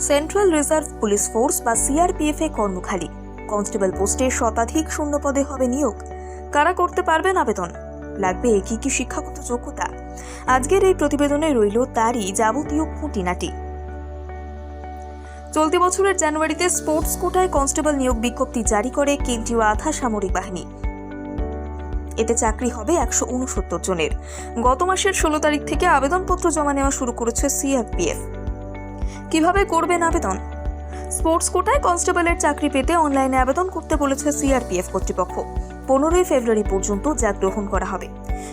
Central reserve police force বা CRPF এ কর্মখালী। কনস্টেবল পোস্টে শতাধিক শূন্য পদে হবে নিয়োগ। কারা করতে পারবেন আবেদন? লাগবে কি কি শিক্ষাগত যোগ্যতা? আজকের এই প্রতিবেদনে রইল তারই যাবতীয় খুঁটিনাটি। চলতি বছরের জানুয়ারিতে স্পোর্টস কোটায় কনস্টেবল নিয়োগ বিজ্ঞপ্তি জারি করে কেন্দ্রীয় আধা সামরিক বাহিনী। এতে চাকরি হবে একশো উনসত্তর জনের। গত মাসের ষোলো তারিখ থেকে আবেদনপত্র জমা নেওয়া শুরু করেছে সিআরপিএফ কীভাবে করবেন আবেদন? স্পোর্টস কোটায় কনস্টেবলের চাকরি পেতে অনলাইনে আবেদন করতে বলেছে সিআরপিএফ কর্তৃপক্ষ। পনেরোই ফেব্রুয়ারি পর্যন্ত যা গ্রহণ করা হবে।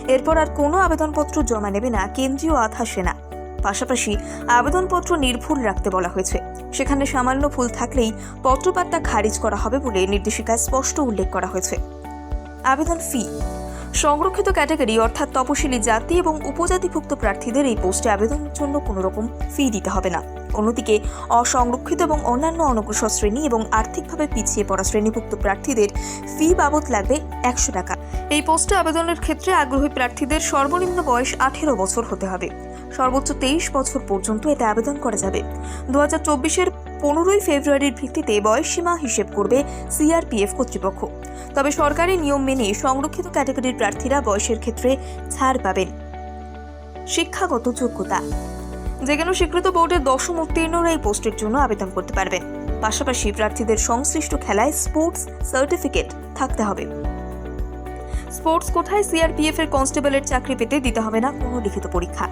এরপর আর কোনো আবেদনপত্র জমা নেবে না কেন্দ্রীয় আধা সেনা। পাশাপাশি আবেদনপত্র নির্ভুল রাখতে বলা হয়েছে। সেখানে সামান্য ভুল থাকলেই পত্রপাত্তা খারিজ করা হবে বলে নির্দেশিকায় স্পষ্ট উল্লেখ করা হয়েছে। আবেদন ফি। সংরক্ষিত ক্যাটাগরি অর্থাৎ তপশিলি জাতি এবং উপজাতিভুক্ত প্রার্থীদের এই পোস্টে আবেদনের জন্য কোনো রকম ফি দিতে হবে না। অন্যদিকে অসংরক্ষিত এবং অন্যান্য অনগ্রসর শ্রেণি এবং আর্থিকভাবে পিছিয়ে পড়া শ্রেণীভুক্ত প্রার্থীদের ফি বাবদ লাগবে একশো টাকা। এই পোস্টে আবেদনের ক্ষেত্রে আগ্রহী প্রার্থীদের সর্বনিম্ন বয়স আঠেরো বছর হতে হবে। সর্বোচ্চ তেইশ বছর পর্যন্ত এতে আবেদন করা যাবে। দু হাজার চব্বিশের পনেরোই ফেব্রুয়ারির ভিত্তিতে বয়সসীমা হিসেব করবে সিআরপিএফ কর্তৃপক্ষ। তবে সরকারি নিয়ম মেনে সংরক্ষিত ক্যাটাগরির প্রার্থীরা বয়সের ক্ষেত্রে ছাড় পাবেন। শিক্ষাগত যোগ্যতা যে কোনো স্বীকৃত বোর্ডের দশম উত্তীর্ণরা এই পোস্টের জন্য আবেদন করতে পারবেন পাশাপাশি প্রার্থীদের সংশ্লিষ্ট খেলায় স্পোর্টস সার্টিফিকেট থাকতে হবে। স্পোর্টস কোঠায় সিআরপিএফ এর কনস্টেবলের চাকরি পেতে দিতে হবে না কোনো লিখিত পরীক্ষা।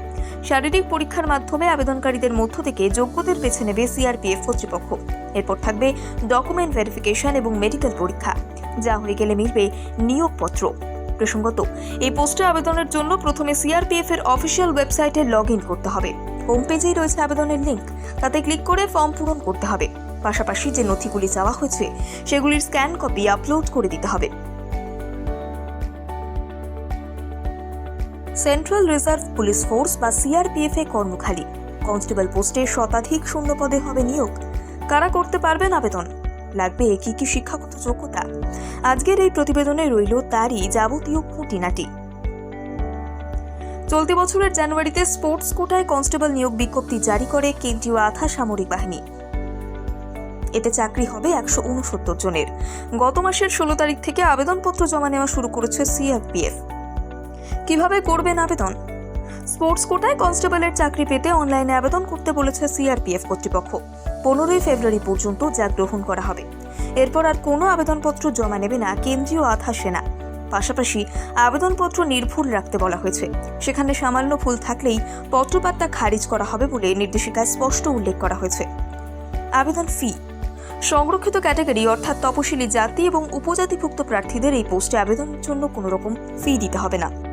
শারীরিক পরীক্ষার মাধ্যমে আবেদনকারীদের মধ্য থেকে যোগ্যদের বেছে নেবে সিআরপিএফ কর্তৃপক্ষ। এরপর থাকবে ডকুমেন্ট ভেরিফিকেশন এবং মেডিকেল পরীক্ষা। যা হয়ে গেলে মিলবে নিয়োগপত্র। প্রসঙ্গত, এই পোস্টে আবেদনের জন্য প্রথমে সিআরপিএফ এর অফিসিয়াল ওয়েবসাইটে লগ করতে হবে। হোম পেজেই রয়েছে আবেদনের লিঙ্ক তাতে ক্লিক করে ফর্ম পূরণ করতে হবে। পাশাপাশি যে নথিগুলি চাওয়া হয়েছে, সেগুলির স্ক্যান কপি আপলোড করে দিতে হবে। সেন্ট্রাল রিজার্ভ পুলিশ ফোর্স বা সিআরপিএফ এ কর্মখালী। কনস্টেবল পোস্টে শতাধিক শূন্য পদে হবে নিয়োগ। কারা করতে পারবেন আবেদন? লাগবে কি কি শিক্ষাগত যোগ্যতা। আজকের এই প্রতিবেদনে রইল তারই যাবতীয় খুঁটিনাটি। চলতি বছরের জানুয়ারিতে স্পোর্টস কোটায় কনস্টেবল নিয়োগ বিজ্ঞপ্তি জারি করে কেন্দ্রীয় আধা সামরিক বাহিনী। এতে চাকরি হবে একশো উনসত্তর জনের। গত মাসের ষোলো তারিখ থেকে আবেদনপত্র জমা নেওয়া শুরু করেছে সিআরপিএফ কীভাবে করবেন আবেদন? স্পোর্টস কোটায় কনস্টেবলের চাকরি পেতে অনলাইনে আবেদন করতে বলেছে সিআরপিএফ কর্তৃপক্ষ। পনেরোই ফেব্রুয়ারি পর্যন্ত যা গ্রহণ করা হবে। এরপর আর কোনো আবেদনপত্র জমা নেবে না কেন্দ্রীয় আধা সেনা। পাশাপাশি আবেদনপত্র নির্ভুল রাখতে বলা হয়েছে। সেখানে সামান্য ভুল থাকলেই পত্রপাত্তা খারিজ করা হবে বলে নির্দেশিকায় স্পষ্ট উল্লেখ করা হয়েছে। আবেদন ফি। সংরক্ষিত ক্যাটাগরি অর্থাৎ তপশিলি জাতি এবং উপজাতিভুক্ত প্রার্থীদের এই পোস্টে আবেদনের জন্য কোনো রকম ফি দিতে হবে না।